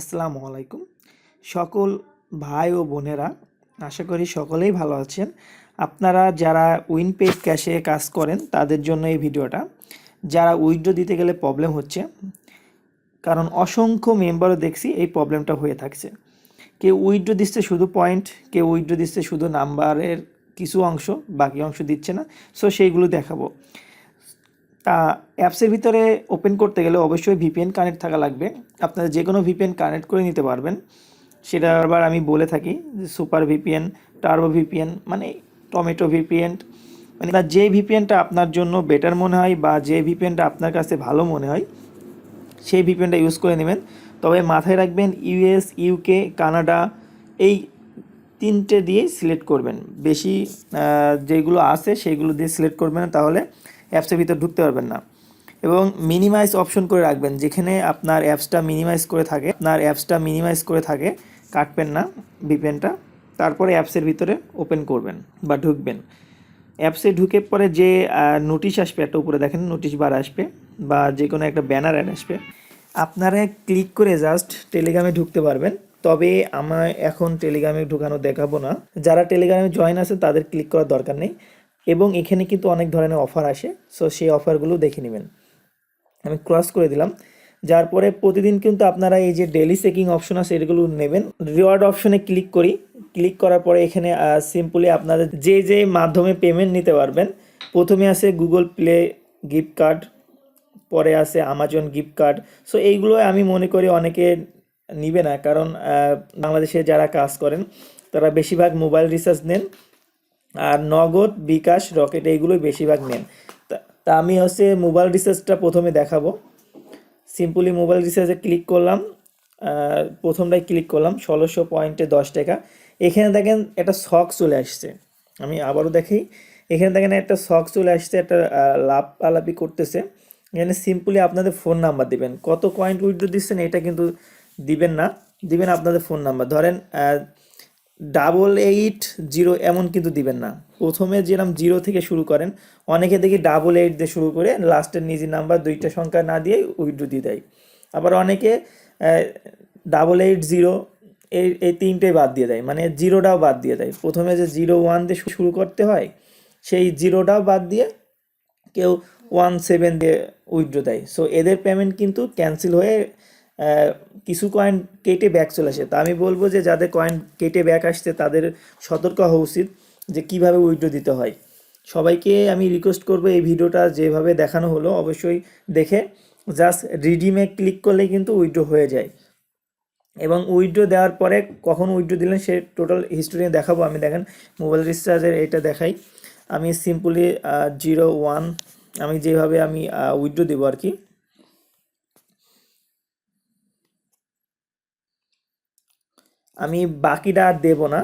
আসসালামু আলাইকুম। সকল ভাই ও বোনেরা, আশা করি সকলেই ভালো আছেন। আপনারা যারা উইনপেড ক্যাশে কাজ করেন, তাদের জন্য এই ভিডিওটা। যারা উইথড্র দিতে গেলে প্রবলেম হচ্ছে, কারণ অসংখ্য মেম্বারও দেখছি এই প্রবলেমটা হয়ে থাকছে। কেউ উইথড্র দিচ্ছে শুধু পয়েন্ট, কেউ উইথড্র দিচ্ছে শুধু নাম্বারের কিছু অংশ, বাকি অংশ দিচ্ছে না। সো সেইগুলো দেখাবো। তা অ্যাপসের ভিতরে ওপেন করতে গেলে অবশ্যই ভিপিএন কানেক্ট থাকা লাগবে। আপনারা যে কোনো ভিপিএন কানেক্ট করে নিতে পারবেন। সেটা আবার আমি বলে থাকি যে সুপার ভিপিএন টার্বো ভিপিএন মানে টমেটো ভিপিএন মানে যে ভিপিএনটা আপনার জন্য বেটার মনে হয় বা যে ভিপিএনটা আপনার কাছে ভালো মনে হয়, সেই ভিপিএনটা ইউজ করে নেবেন। তবে মাথায় রাখবেন ইউএস ইউকে কানাডা এই তিনটে দিয়েই সিলেক্ট করবেন। বেশি যেগুলো আছে সেইগুলো দিয়ে সিলেক্ট করবেন তাহলে অ্যাপসের ভিতর ঢুকতে পারবেন না। এবং মিনিমাইজ অপশন করে রাখবেন, যেখানে আপনার অ্যাপসটা মিনিমাইজ করে থাকে, আপনার অ্যাপসটা মিনিমাইজ করে থাকে, কাটবেন না ভিপিএনটা তারপরে অ্যাপসের ভিতরে ওপেন করবেন বা ঢুকবেন। অ্যাপসে ঢুকে পরে যে নোটিশ আসবে, একটা উপরে দেখেন, নোটিশ বার আসবে, বা যে কোনো একটা ব্যানার অ্যাড আসবে, আপনারা ক্লিক করে জাস্ট টেলিগ্রামে ঢুকতে পারবেন। তবে আমার এখন টেলিগ্রামে ঢুকানো দেখাবো না। যারা টেলিগ্রামে জয়েন আছে তাদের ক্লিক করার দরকার নেই। এবং এখানে কিন্তু অনেক ধরনের অফার আসে সো সেই অফারগুলো দেখে নেবেন। আমি ক্রস করে দিলাম। যার পরে প্রতিদিন কিন্তু আপনারা এই যে ডেলি চেকিং অপশন আছে, এগুলো নেবেন। রিওয়ার্ড অপশনে ক্লিক করি। ক্লিক করার পরে এখানে সিম্পলি আপনাদের যে যে মাধ্যমে পেমেন্ট নিতে পারবেন, প্রথমে আছে গুগল প্লে গিফট কার্ড পরে আছে আমাজন গিফট কার্ড সো এইগুলো আমি মনে করি অনেকে নিবে না, কারণ বাংলাদেশে যারা কাজ করেন, তারা বেশিরভাগ মোবাইল রিচার্জ নেন। আর নগদ, বিকাশ, রকেট, এইগুলোই বেশিরভাগ নেন তা- আমি হচ্ছে মোবাইল রিচার্জটা প্রথমে দেখাবো। সিম্পলি মোবাইল রিচার্জে ক্লিক করলাম প্রথমটাই ক্লিক করলাম, ষোলোশো পয়েন্টে দশ টাকা। এখানে দেখেন একটা শখ চলে আসছে। আমি আবারও দেখি, এখানে দেখেন একটা শখ চলে আসছে, একটা লাভ আলাপি করতেছে। এখানে সিম্পলি আপনাদের ফোন নাম্বার দিবেন। কত পয়েন্ট উইথড্র দিচ্ছেন এটা কিন্তু দিবেন না। দিবেন আপনাদের ফোন নাম্বার ধরেন ডাবল এইট জিরো এমন কিন্তু দিবেন না। প্রথমে যেরকম জিরো থেকে শুরু করেন, অনেকে দেখি ডাবল এইট দিয়ে শুরু করে লাস্টের নিজের নাম্বার দুইটা সংখ্যা না দিয়ে উইড্রো দিয়ে দেয়। আবার অনেকে ডাবল এইট জিরো, এই এই তিনটেই বাদ দিয়ে দেয় মানে জিরোটাও বাদ দিয়ে দেয়। প্রথমে যে জিরো ওয়ান দিয়ে শুরু করতে হয়, সেই জিরোটাও বাদ দিয়ে কেউ ওয়ান সেভেন দিয়ে উইড্রো দেয়। সো এদের পেমেন্ট কিন্তু ক্যান্সেল হয়ে কিছু কয়েন কেটে ব্যাক চলে আসে। তা আমি বলব যে যাদের কয়েন কেটে ব্যাক আসছে, তাদের সতর্ক হওয়া উচিত যে কীভাবে উইথড্র দিতে হয়। সবাইকে আমি রিকোয়েস্ট করব এই ভিডিওটা যেভাবে দেখানো হলো, অবশ্যই দেখে জাস্ট রিডিমে ক্লিক করলেই কিন্তু উইথড্র হয়ে যায়। এবং উইথড্র দেওয়ার পরে কখন উইথড্র দিলেন সে টোটাল হিস্টোরি দেখাবো। আমি দেখেন মোবাইল রিচার্জের এটা দেখাই। আমি সিম্পলি জিরো ওয়ান আমি যেভাবে আমি উইথড্র দেবো আর কি। আমি বাকিটা আর দেবো না।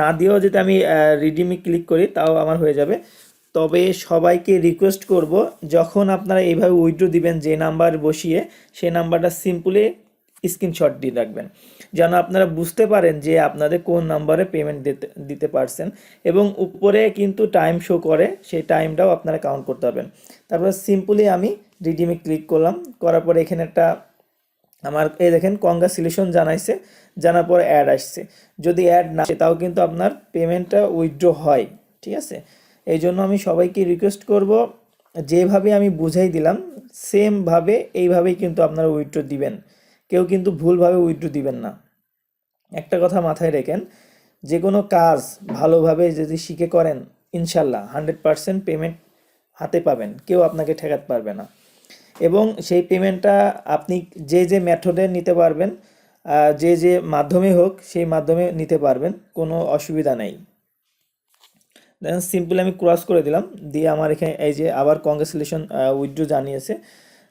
না দিয়েও যদি আমি রিডিমে ক্লিক করি, তাও আমার হয়ে যাবে। তবে সবাইকে রিকোয়েস্ট করব, যখন আপনারা এইভাবে উইড্রো দিবেন, যে নাম্বার বসিয়ে সেই নাম্বারটা সিম্পলি স্ক্রিনশট দিয়ে রাখবেন। যেন আপনারা বুঝতে পারেন যে আপনাদের কোন নাম্বারে পেমেন্ট দিতে দিতে পারছেন। এবং উপরে কিন্তু টাইম শো করে, সেই টাইমটাও আপনারা কাউন্ট করতে পারবেন। তারপরে সিম্পলি আমি রিডিমে ক্লিক করলাম। করার পরে এখানে একটা আমার, এই দেখেন কংগ্রাচুলেশন জানাইছে, জানার পর অ্যাড আসছে। যদি অ্যাড না আসে, তাও কিন্তু আপনার পেমেন্টটা উইথড্র হয়, ঠিক আছে? এই জন্য আমি সবাইকে রিকোয়েস্ট করব, যেভাবে আমি বুঝাই দিলাম সেমভাবে এইভাবেই কিন্তু আপনারা উইথড্র দিবেন। কেউ কিন্তু ভুলভাবে উইথড্র দিবেন না। একটা কথা মাথায় রেখেন, যে কোনো কাজ ভালোভাবে যদি শিখে করেন, ইনশাল্লাহ হান্ড্রেড পারসেন্ট পেমেন্ট হাতে পাবেন, কেউ আপনাকে ঠেকাতে পারবে না। এবং সেই পেমেন্টটা আপনি যে যে মেথডে নিতে পারবেন যে যে মাধ্যমে হোক, সেই মাধ্যমে নিতে পারবেন, কোনো অসুবিধা নেই। দেন সিম্পলি আমি ক্রস করে দিলাম, দিয়ে আমার এখানে এই যে আবার কংগ্রেচুলেশন উইথড্র জানিয়েছে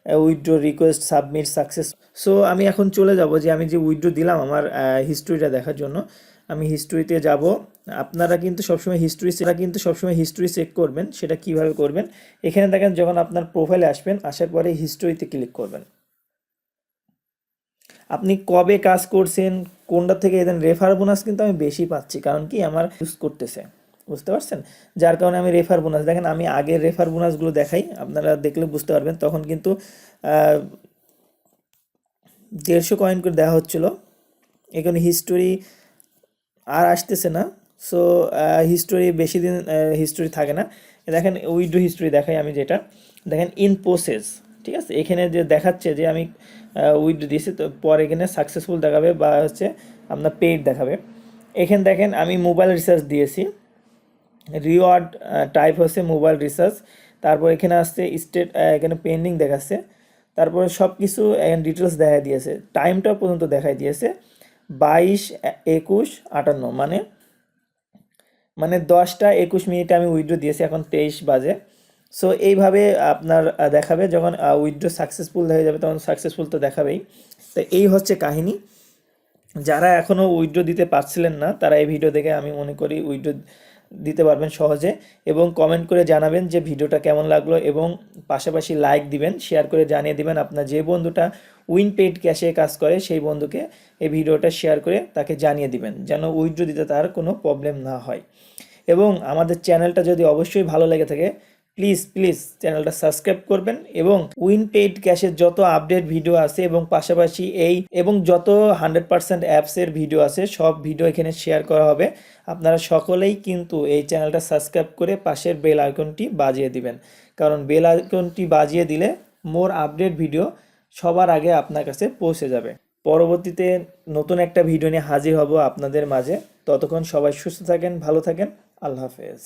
withdraw request submit success so আমি এখন চলে যাব যে আমি যে উইথড্র দিলাম আমার হিস্ট্রিটা দেখার জন্য আমি হিস্ট্রিতে যাব। আপনারা কিন্তু সবসময় হিস্ট্রি সেটা কিন্তু সবসময় হিস্ট্রি চেক করবেন, সেটা কীভাবে করবেন। এখানে দেখেন যখন আপনার প্রোফাইলে আসবেন, আসার পরে হিস্ট্রিতে ক্লিক করবেন। আপনি কবে কাজ করছেন, কোনটা থেকে এদের রেফার বোনাস কিন্তু আমি বেশি পাচ্ছি, কারণ কি আমার ইউজ করতেছে। বুঝতে পারছেন? যার কারণে আমি রেফার বোনাস দেখেন আমি আগের রেফার বোনাসগুলো দেখাই, আপনারা দেখলে বুঝতে পারবেন। তখন কিন্তু দেড়শো কয়েন করে দেওয়া হচ্ছিল। এখানে হিস্টোরি আর আসতেছে না। সো হিস্টোরি বেশি দিন হিস্টোরি থাকে না। দেখেন, উইড্রো হিস্টোরি দেখাই আমি যেটা। দেখেন ইন প্রসেস ঠিক আছে? এখানে যে দেখাচ্ছে যে আমি উইড্রো দিয়েছি, তো পরে এখানে সাকসেসফুল দেখাবে বা হচ্ছে আপনার পেইড দেখাবে। এখানে দেখেন, আমি মোবাইল রিসার্চ দিয়েছি। রিওয়ার্ড টাইপ হচ্ছে মোবাইল রিসার্চ তারপর এখানে আসছে স্টেট এখানে পেন্ডিং দেখাচ্ছে। তারপরে সব কিছু ডিটেলস দেখা দিয়েছে। টাইমটা পর্যন্ত দেখাই দিয়েছে। বাইশ, একুশ, আটান্ন মানে মানে দশটা একুশ মিনিটে আমি উইড্রো দিয়েছি, এখন তেইশ বাজে। সো এইভাবে আপনার দেখাবে যখন উইড্রো সাকসেসফুল হয়ে যাবে, তখন সাকসেসফুল তো দেখাবেই। তো এই হচ্ছে কাহিনী। যারা এখনও উইড্রো দিতে পারছিলেন না, তারা এই ভিডিও দেখে আমি মনে করি উইড্রো দিতে পারবেন সহজে এবং কমেন্ট করে জানাবেন যে ভিডিওটা কেমন লাগল এবং পাশাপাশি লাইক দিবেন শেয়ার করে জানিয়ে দিবেন আপনার যে বন্ধুটা উইন পেইড ক্যাশে কাজ করে সেই বন্ধুকে এই ভিডিওটা শেয়ার করে তাকে জানিয়ে দিবেন যেন উইড্রো দিতে তার কোনো প্রবলেম না হয়। এবং আমাদের চ্যানেলটা যদি অবশ্যই ভালো লেগে থাকে প্লিজ প্লিজ চ্যানেলটা সাবস্ক্রাইব করবেন এবং উইন পেইড ক্যাশের যত আপডেট ভিডিও আছে এবং পাশাপাশি এই এবং যত হান্ড্রেড পার্সেন্ট অ্যাপসের ভিডিও আছে, সব ভিডিও এখানে শেয়ার করা হবে। আপনারা সকলেই কিন্তু এই চ্যানেলটা সাবস্ক্রাইব করে পাশের বেল আইকনটি বাজিয়ে দিবেন। কারণ বেল আইকনটি বাজিয়ে দিলে মোর আপডেট ভিডিও সবার আগে আপনার কাছে পৌঁছে যাবে। পরবর্তীতে নতুন একটা ভিডিও নিয়ে হাজির হব আপনাদের মাঝে। ততক্ষণ সবাই সুস্থ থাকেন, ভালো থাকেন। আল্লাহ হাফেজ।